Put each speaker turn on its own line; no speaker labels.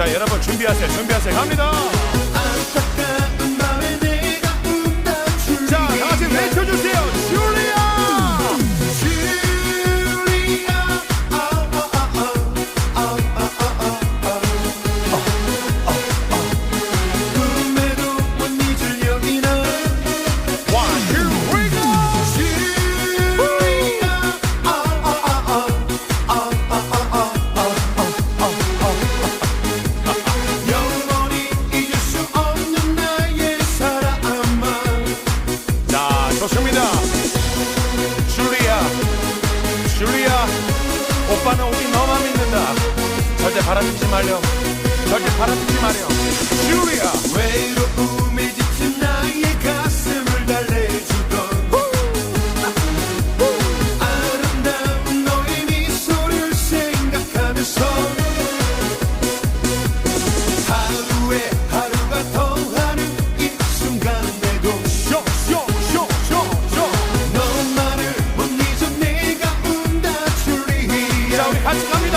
자 여러분 준비하세요. 준비하세요. 갑니다. 아빠는 우리 너만 믿는다. 절대 바라지 말렴. 절대 바라지 말렴. 주리야
왜 이리?
That's come